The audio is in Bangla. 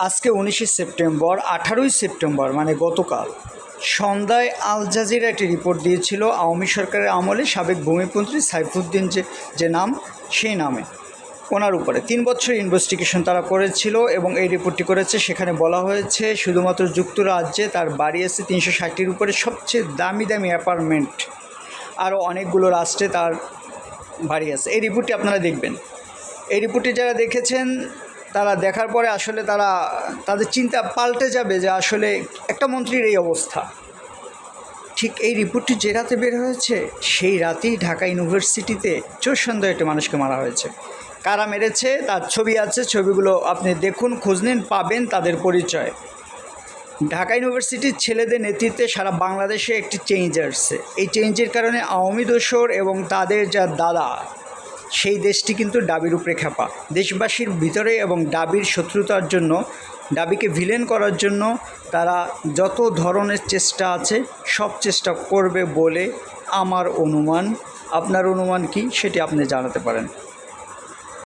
আজকে উনিশে সেপ্টেম্বর, আঠারোই সেপ্টেম্বর মানে গতকাল। সন্ধ্যায় আল জাজিরা একটি রিপোর্ট দিয়েছিল, আওয়ামী সরকারের আমলে সাবেক ভূমিমন্ত্রী সাইফুদ্দিন যে যে নাম, সেই নামে। ওনার উপরে তিন বছর ইনভেস্টিগেশন তারা করেছিল এবং এই রিপোর্টটি করেছে। সেখানে বলা হয়েছে, শুধুমাত্র যুক্তরাজ্যে তার বাড়ি আছে তিনশো ষাটটির উপরে সবচেয়ে দামি দামি অ্যাপার্টমেন্ট। আরও অনেকগুলো রাষ্ট্রে তার বাড়ি আছে। এই রিপোর্টটি আপনারা দেখবেন। এই রিপোর্টটি যারা দেখেছেন তারা দেখার পরে আসলে তারা, তাদের চিন্তা পাল্টে যাবে যে আসলে একটা মন্ত্রীর এই অবস্থা। ঠিক এই রিপোর্টটি যে রাতে বের হয়েছে, সেই রাতেই ঢাকা ইউনিভার্সিটিতে চোর সন্দেহ একটি মানুষকে মারা হয়েছে। কারা মেরেছে, তার ছবি আছে, ছবিগুলো আপনি দেখুন, খোঁজ নিন, পাবেন তাদের পরিচয়। ঢাকা ইউনিভার্সিটির ছেলেদের নেতৃত্বে সারা বাংলাদেশে একটি চেঞ্জ আসছে এই চেঞ্জের কারণে আওয়ামী দোসর এবং তাদের যা দাদা সেই দেশটি কিন্তু ডাবির উপরে খেপা দেশবাসীর ভিতরে এবং ডাবির শত্রুতার জন্য, ডাবিকে ভিলেন করার জন্য তারা যত ধরনের চেষ্টা আছে, সব চেষ্টা করবে বলে আমার অনুমান। আপনার অনুমান কি? সেটি আপনি জানাতে পারেন।